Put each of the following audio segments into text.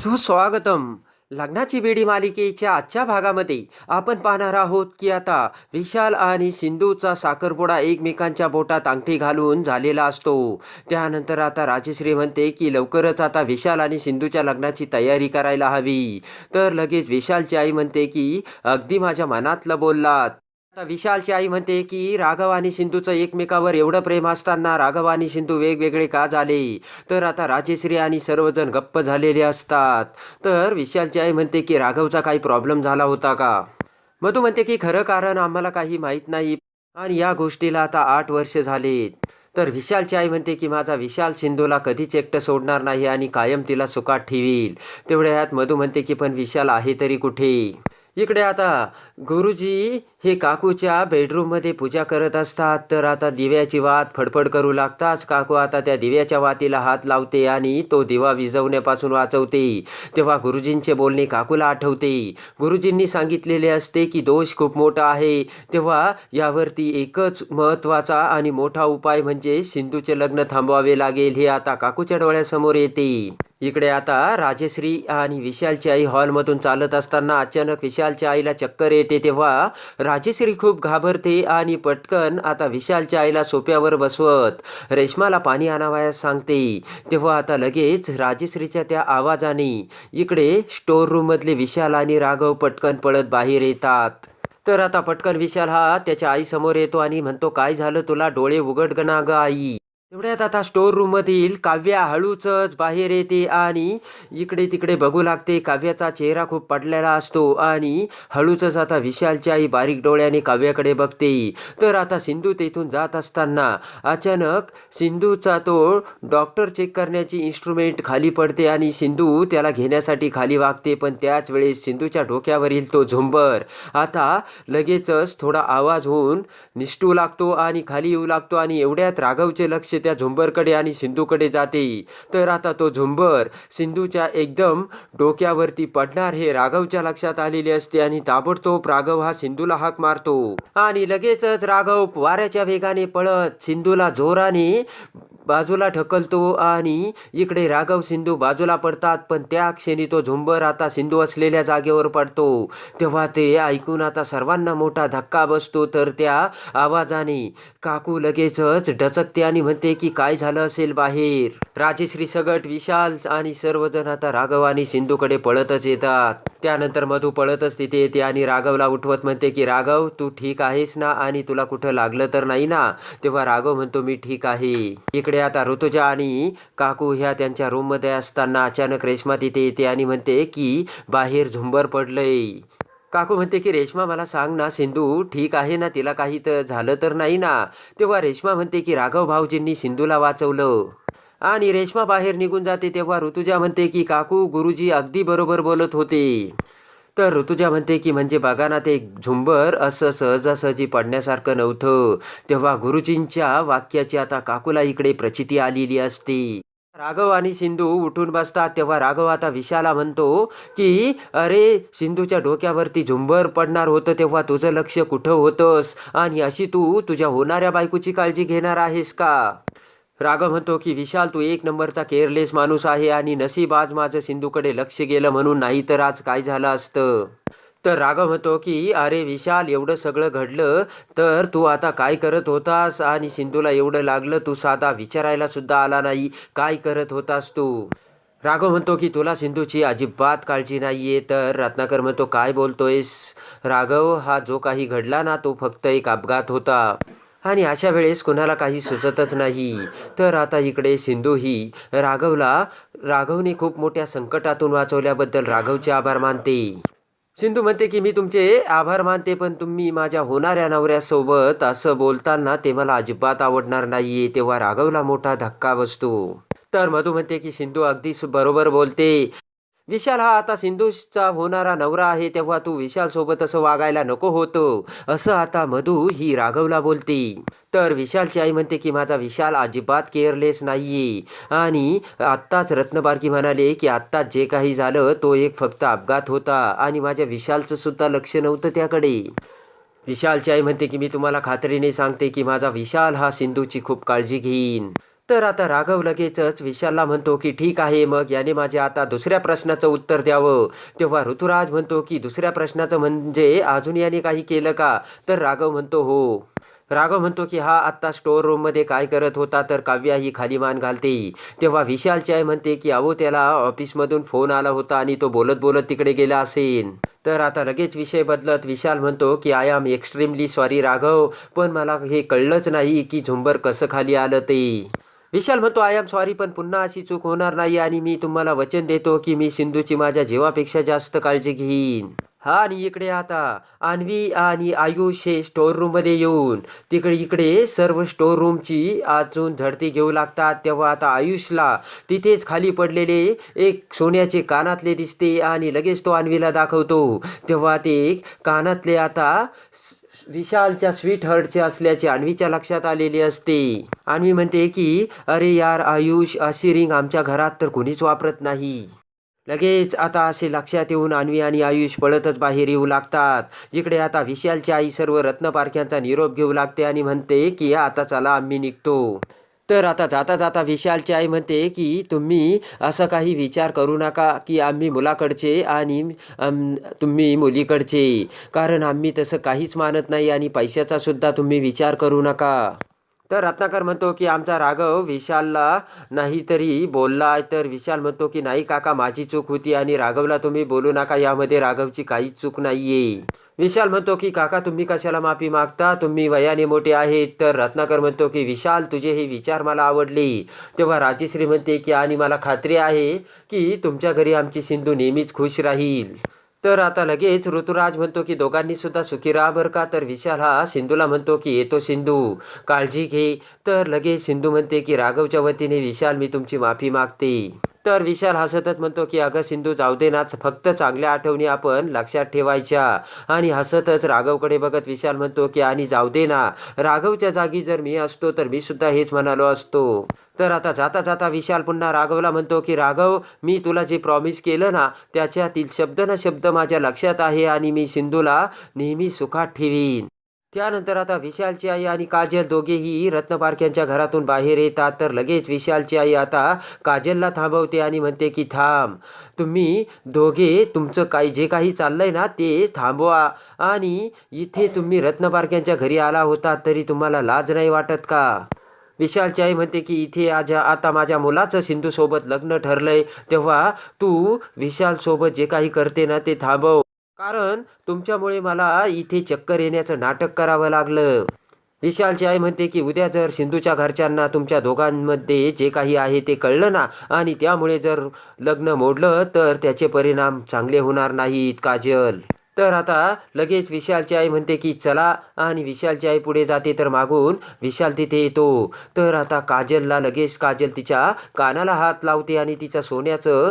सुस्वागतम. लग्नाची बेडी मालिकेच्या आजच्या भागामध्ये आपण पाहणार आहोत की आता विशाल आणि सिंधूचा साखरपुडा एकमेकांच्या बोटात अंगठी घालून झालेला असतो. त्यानंतर आता राजश्री म्हणते की लवकरच आता विशाल आणि सिंधूच्या लग्नाची तयारी करायला हवी. तर लगेच विशालची आई म्हणते की अगदी माझ्या मनातलं बोललात. आता विशालची आई म्हणते की राघव आणि सिंधूचं एकमेकावर एवढं प्रेम असताना राघव आणि सिंधू वेगवेगळे का झाले? तर आता राजेश्री आणि सर्वजण गप्प झालेले असतात. तर विशालची आई म्हणते की राघवचा काही प्रॉब्लेम झाला होता का? मधू म्हणते की खरं कारण आम्हाला काही माहीत नाही आणि या गोष्टीला आता आठ वर्ष झालेत. तर विशालची आई म्हणते की माझा विशाल सिंधूला कधीच एकटं सोडणार नाही आणि कायम तिला सुखात ठेवील. तेवढ्यात मधू म्हणते की पण विशाल आहे तरी कुठे? इकडे आता गुरुजी हे काकूच्या बेडरूममध्ये पूजा करत असतात. तर आता दिव्याची वात फडफड करू लागताच. काकू आता त्या दिव्याच्या वातीला हात लावते आणि तो दिवा विझवण्यापासून वाचवते. तेव्हा गुरुजींचे बोलणे काकूला आठवते. गुरुजींनी सांगितलेले असते की दोष खूप मोठा आहे. तेव्हा यावरती एकच महत्त्वाचा आणि मोठा उपाय म्हणजे सिंधूचे लग्न थांबवावे लागेल हे आता काकूच्या डोळ्यासमोर येते. इकडे आता राजश्री आणि विशालची आई हॉलमधून चालत असताना अचानक विशालच्या आईला चक्कर येते तेव्हा राजश्री खूप घाबरते आणि पटकन आता विशालच्या आईला सोप्यावर बसवत रेश्माला पाणी आणावयास सांगते. तेव्हा आता लगेच राजश्रीच्या त्या आवाजाने इकडे स्टोर रूममधले विशाल आणि राघव पटकन पळत बाहेर येतात. तर आता पटकन विशाल हा त्याच्या आईसमोर येतो आणि म्हणतो काय झालं तुला? डोळे उघड गं ग आई. एवढ्यात आता स्टोर रूममधील काव्या हळूचच बाहेर येते आणि इकडे तिकडे बघू लागते. काव्याचा चेहरा खूप पडलेला असतो आणि हळूचच आता विशालच्याही बारीक डोळ्याने काव्याकडे बघते. तर आता सिंधू तेथून जात असताना अचानक सिंधूचा तो डॉक्टर चेक करण्याची इन्स्ट्रुमेंट खाली पडते आणि सिंधू त्याला घेण्यासाठी खाली वागते. पण त्याच वेळेस सिंधूच्या डोक्यावरील तो झुंबर. आता लगेचच थोडा आवाज होऊन निष्ठू लागतो आणि खाली येऊ लागतो आणि एवढ्यात राघवचे लक्ष त्या झुंबरकडे आणि सिंधूकडे जाते. तर आता तो झुंबर सिंधूच्या एकदम डोक्यावरती पडणार हे राघवच्या लक्षात आलेले असते आणि ताबडतोब राघव हा सिंधूला हाक मारतो. आणि लगेचच राघव वाऱ्याच्या वेगाने पळत सिंधूला जोराने बाजूला ढकलतो आणि इकडे राघव सिंधू बाजूला पडतात पण त्या क्षणी तो झुंबर आता सिंधू असलेल्या जागेवर पडतो. तेव्हा ते ऐकून आता सर्वांना मोठा धक्का बसतो तर त्या आवाजाने काकू लगेचच डचकते आणि म्हणते की काय झालं असेल बाहेर? राजेश्री सगट विशाल आणि सर्वजण आता राघव आणि सिंधूकडे पळतच येतात. त्यानंतर मधू पळतच तिथे येते आणि राघवला उठवत म्हणते की राघव तू ठीक आहेस ना? आणि तुला कुठं लागलं तर नाही ना? तेव्हा राघव म्हणतो मी ठीक आहे. इकडे आता ऋतुजा आणि काकू ह्या त्यांच्या रूममध्ये असताना अचानक रेश्मा तिथे येते आणि म्हणते की बाहेर झुंबर पडलंय. काकू म्हणते की रेश्मा मला सांग ना सिंधू ठीक आहे ना तिला काही तर झालं तर नाही ना? तेव्हा रेश्मा म्हणते की राघव भाऊजींनी सिंधूला वाचवलं. आणि रेश्मा बाहेर निघून जाते तेव्हा ऋतुजा म्हणते की काकू गुरुजी अगदी बरोबर बोलत होते. तर ऋतुजा म्हणते की म्हणजे बघा ना ते झुंबर असं सहजासहजी पडण्यासारखं नव्हतं. तेव्हा गुरुजींच्या वाक्याची आता काकूला इकडे प्रचिती आलेली असते. राघव आणि सिंधू उठून बसतात. तेव्हा राघव आता विशाला म्हणतो की अरे सिंधूच्या डोक्यावरती झुंबर पडणार होतं तेव्हा तुझं लक्ष कुठं होतंस? आणि अशी तू तुझ्या होणाऱ्या बायकोची काळजी घेणार आहेस का? राघव म्हणतो की विशाल तू एक नंबरचा केअरलेस माणूस आहे आणि नसीब आज माझं सिंधूकडे लक्ष गेलं म्हणून नाही तर आज काय झालं असतं? तर राघव म्हणतो की अरे विशाल एवढं सगळं घडलं तर तू आता काय करत होतास आणि सिंधूला एवढं लागलं तू साधा विचारायला सुद्धा आला नाही. काय करत होतास तू? राघव म्हणतो की तुला सिंधूची अजिबात काळजी नाही आहे तर रत्नाकर म्हणतो काय बोलतोयस? राघव हा जो काही घडला ना तो फक्त एक अपघात होता. आणि अशा वेळेस कुणाला काही सुचतच नाही. तर आता इकडे सिंधू ही राघवला राघवने खूप मोठ्या संकटातून वाचवल्याबद्दल राघवचे आभार मानते. सिंधू म्हणते की मी तुमचे आभार मानते पण तुम्ही माझ्या होणाऱ्या नवऱ्यासोबत असं बोलताना ते मला अजिबात आवडणार नाही तेव्हा राघवला मोठा धक्का बसतो. तर मधू म्हणते की सिंधू अगदी बरोबर बोलते. विशाल हा आता सिंधूचा होणारा नवरा आहे तेव्हा तू विशालसोबत असं वागायला नको होतं. असं आता मधू ही राघवला बोलते. तर विशालची आई म्हणते की माझा विशाल अजिबात केअरलेस नाहीये. आणि आत्ताच रत्नबारकी म्हणाले की आत्ताच जे काही झालं तो एक फक्त अपघात होता आणि माझ्या विशालचं सुद्धा लक्ष नव्हतं त्याकडे. विशालची आई म्हणते की मी तुम्हाला खात्रीने सांगते की माझा विशाल हा सिंधूची खूप काळजी घेईन. तर आता राघव लगेचच विशालला म्हणतो की ठीक आहे मग याने माझे आता दुसऱ्या प्रश्नाचं उत्तर द्यावं. तेव्हा ऋतुराज म्हणतो की दुसऱ्या प्रश्नाचं म्हणजे अजून याने काही केलं का? तर राघव म्हणतो हो. राघव म्हणतो की हा आत्ता स्टोअर रूममध्ये काय करत होता तर काव्या ही खाली मान घालते. तेव्हा विशाल चाय म्हणते की अहो त्याला ऑफिसमधून फोन आला होता आणि तो बोलत बोलत तिकडे गेला असेल. तर आता लगेच विषय बदलत विशाल म्हणतो की I'm extremely sorry Raghav पण मला हे कळलंच नाही की झुंबर कसं खाली आलं ते. विशाल म्हणतो आय एम सॉरी पण पुन्हा अशी चूक होणार नाही आणि मी तुम्हाला वचन देतो की मी सिंधूची माझ्या जीवापेक्षा जास्त काळजी घेईन. हा आणि इकडे आता अन्वी आणि आयुष हे स्टोअर रूममध्ये येऊन तिकडे इकडे सर्व स्टोअर रूमची अजून झडती घेऊ लागतात. तेव्हा आता आयुषला तिथेच खाली पडलेले एक सोन्याचे कानातले दिसते आणि लगेच तो अन्वीला दाखवतो. तेव्हा ते कानातले आता स- विशालच्या स्वीट हर्टचे असल्याचे अन्वीच्या लक्षात आलेले असते. अन्वी म्हणते की अरे यार आयुष अशी रिंग आमच्या घरात तर कोणीच वापरत नाही. लगेच आता असे लक्षात येऊन अन्वी आणि आयुष पळतच बाहेर येऊ लागतात. इकडे आता विशालची आई सर्व रत्नपारख्यांचा निरोप घेऊ लागते आणि म्हणते की आता चला आम्ही निघतो. तर आता जाता जाता विशालची आई म्हणते की तुम्ही असं काही विचार करू नका की आम्ही मुलाकडचे आणि तुम्ही मुलीकडचे. कारण आम्ही तसं काहीच मानत नाही आणि पैशाचा सुद्धा तुम्ही विचार करू नका. तर रत्नाकर म्हणतो की आमचा राघव विशालला नाहीतरी बोलला तर विशाल म्हणतो की नाही काका माझी चूक होती आणि राघवला तुम्ही बोलू नका यामध्ये राघवची काहीच चूक नाहीये. विशाल म्हणतो की काका तुम्ही कशाला माफी मागता? तुम्ही वयाने मोठे आहेत. तर रत्नाकर म्हणतो की विशाल तुझे हे विचार मला आवडले. तेव्हा राजेश्री म्हणते की आणि मला खात्री आहे की तुमच्या घरी आमची सिंधू नेहमीच खुश राहील. तर आता लगेच ऋतुराज म्हणतो की दोघांनी सुद्धा सुखी राहा बरं का? तर विशाल हा सिंधूला म्हणतो की येतो सिंधू काळजी घे. तर लगेच सिंधू म्हणते की राघवच्या वतीने विशाल मी तुमची माफी मागते. तर विशाल हसतच म्हणतो की अगं सिंधू जाऊ दे नाच फक्त चांगल्या आठवणी आपण लक्षात ठेवायच्या. आणि हसतच राघवकडे बघत विशाल म्हणतो की आणि जाऊ दे ना राघवच्या जागी जर मी असतो तर मी सुद्धा हेच म्हणालो असतो. तर आता जाता जाता विशाल पुन्हा राघवला म्हणतो की राघव मी तुला जे प्रॉमिस केलं ना त्याच्यातील शब्द ना शब्द माझ्या लक्षात आहे आणि मी सिंधूला नेहमी सुखात ठेवीन. त्यानंतर आता विशालची आई आणि काजल दोघेही रत्नपारख्यांच्या घरातून बाहेर येतात. तर लगेच विशालची आई आता काजलला थांबवते आणि म्हणते की थांब तुम्ही दोघे तुमचं काही जे काही चाललंय ना ते थांबवा. आणि इथे तुम्ही रत्नपारख्यांच्या घरी आला होता तरी तुम्हाला लाज नाही वाटत का? विशालची आई म्हणते की इथे आज आता माझ्या मुलाचं सिंधूसोबत लग्न ठरलंय. तेव्हा तू विशालसोबत जे काही करते ना ते थांबव. कारण तुमच्यामुळे मला इथे चक्कर येण्याचं नाटक करावं लागलं. विशालची आई म्हणते की उद्या जर सिंधूच्या घरच्यांना तुमच्या दोघांमध्ये जे काही आहे ते कळलं ना आणि त्यामुळे जर लग्न मोडलं तर त्याचे परिणाम चांगले होणार नाहीत काजल. तर आता लगेच विशालची आई म्हणते की चला. आणि विशालची आई पुढे जाते तर मागून विशाल तिथे येतो. तर आता काजलला लगेच काजल तिच्या कानाला हात लावते आणि तिच्या सोन्याचं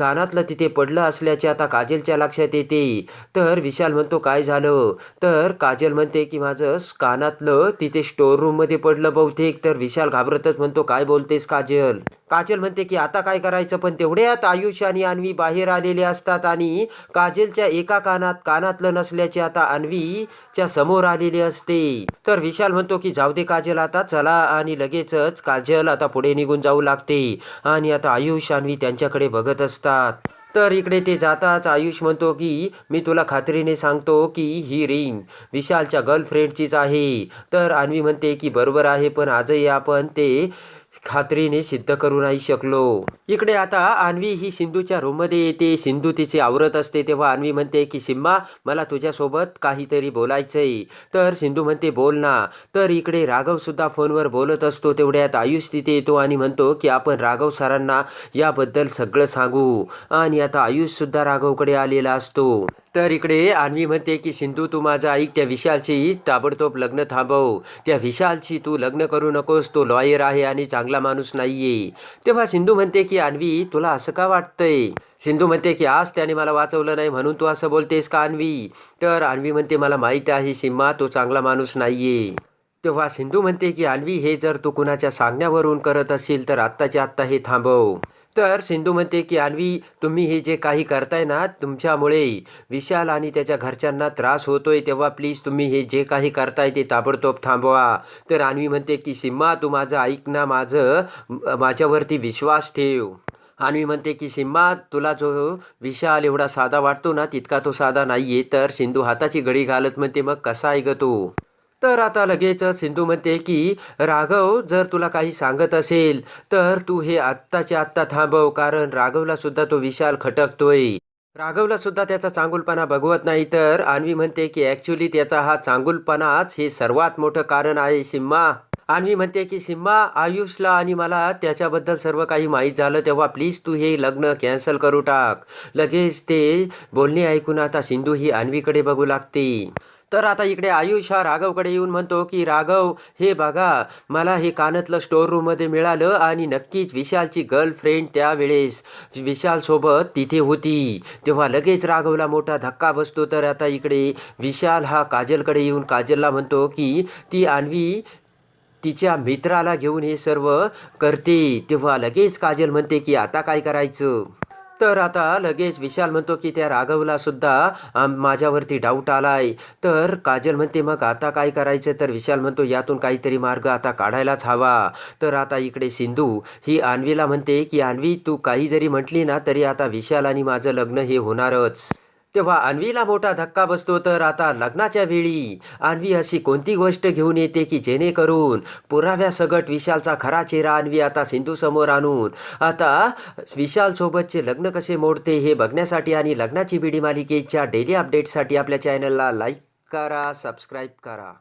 कानातलं तिथे पडलं असल्याचे आता काजलच्या लक्षात येते. तर विशाल म्हणतो काय झालं? तर काजल म्हणते की माझं कानातलं तिथे स्टोर रूममध्ये पडलं बहुतेक. तर विशाल घाबरतच म्हणतो काय बोलतेस काजल? काजल म्हणते की आता काय करायचं? पण तेवढ्यात आयुष आणि अन्वी बाहेर आलेले असतात आणि काजलच्या एका कानात कानातलं नसल्याचे आता अन्वीच्या समोर आलेले असते. तर विशाल म्हणतो की जाऊ दे काजल आता चला. आणि लगेचच काजल आता पुढे निघून जाऊ लागते. आणि आता आयुष अन्वी त्यांच्याकडे बघत असतात. तर इकडे ते जाताच आयुष म्हणतो की मी तुला खात्रीने सांगतो की ही रिंग विशालच्या गर्लफ्रेंडचीच आहे. तर अन्वी म्हणते की बरोबर आहे पण आजही आपण ते खात्रीने सिद्ध करू नाही शकलो. इकडे आता अन्वी ही सिंधूच्या रूममध्ये येते. सिंधू तिचे आवरत असते. तेव्हा अन्वी म्हणते की सिम्मा मला तुझ्यासोबत काहीतरी बोलायचंय. तर सिंधू म्हणते बोल ना. तर इकडे राघवसुद्धा फोनवर बोलत असतो. तेवढ्यात आयुष तिथे येतो आणि म्हणतो की आपण राघव सरांना याबद्दल सगळं सांगू. आणि आता आयुषसुद्धा राघवकडे आलेला असतो. तर इकडे अन्वी म्हणते की सिंधू तू माझा ऐक त्या विशालशी ताबडतोब लग्न थांबव. त्या विशालशी तू लग्न करू नकोस तो लॉयर आहे आणि चांगला माणूस नाहीये. तेव्हा सिंधू म्हणते की आणवी तुला असं का वाटतंय? सिंधू म्हणते की आज त्याने मला वाचवलं नाही म्हणून तू असं बोलतेस का अन्वी? तर आणवी म्हणते मला माहीत आहे सिम्मा तो चांगला माणूस नाहीये. तेव्हा सिंधू म्हणते की आणवी हे जर तू कुणाच्या सांगण्यावरून करत असेल तर आत्ताच्या आत्ता हे थांबव. तर सिंधू म्हणते की अन्वी तुम्ही हे जे काही करताय ना तुमच्यामुळे विशाल आणि त्याच्या घरच्यांना त्रास होतोय तेव्हा प्लीज तुम्ही हे जे काही करताय ते ताबडतोब थांबवा. तर अन्वी म्हणते की सिम्मा तू माझं ऐक ना माझं माझ्यावरती विश्वास ठेव. अन्वी म्हणते की सिम्मा तुला जो विशाल एवढा साधा वाटतो ना तितका तो साधा नाही आहे तर सिंधू हाताची घडी घालत म्हणते मग कसा आहे ग तर आता लगेच सिंधू म्हणते की राघव जर तुला काही सांगत असेल तर तू हे आत्ताच्या आत्ता थांबव कारण राघवला सुद्धा तो विशाल खटकतोय. राघवला सुद्धा त्याचा चांगुलपणा बघवत नाही तर आणवी म्हणते की ॲक्च्युली त्याचा हा चांगुलपणाच हे सर्वात मोठं कारण आहे सिम्मा. आणवी म्हणते की सिम्मा आयुषला आणि मला त्याच्याबद्दल सर्व काही माहीत झालं तेव्हा प्लीज तू हे लग्न कॅन्सल करू टाक. लगेच ते बोलणे ऐकून आता सिंधू ही आणवीकडे बघू लागते. तर आता इकडे आयुष हा राघवकडे येऊन म्हणतो की राघव हे बघा मला हे कानातलं स्टोर रूममध्ये मिळालं आणि नक्कीच विशालची गर्लफ्रेंड त्यावेळेस विशालसोबत तिथे होती. तेव्हा लगेच राघवला मोठा धक्का बसतो. तर आता इकडे विशाल हा काजलकडे येऊन काजलला म्हणतो की ती आणवी तिच्या मित्राला घेऊन हे सर्व करते. तेव्हा लगेच काजल म्हणते की आता काय करायचं? तर आता लगेच विशाल म्हणतो की त्या राघवला सुद्धा माझ्यावरती डाऊट आलाय. तर काजल म्हणते मग आता काय करायचं? तर विशाल म्हणतो यातून काहीतरी मार्ग आता काढायलाच हवा. तर आता इकडे सिंधू ही अन्वीला म्हणते की अन्वी तू काही जरी म्हटली ना तरी आता विशाल आणि माझं लग्न हे होणारच. तेव्हा अन्वीला मोठा धक्का बसतो तर आता लग्नाच्या वेळी अन्वी अशी कोणती गोष्ट घेऊन येते की जेणेकरून पुराव्यासकट विशालचा खरा चेहरा अन्वी आता सिंधू समोर आणून आता विशालसोबतचे लग्न कसे मोडते हे बघण्यासाठी आणि लग्नाची बिडी मालिकेच्या डेली अपडेटसाठी आपल्या चॅनलला लाईक करा सबस्क्राईब करा.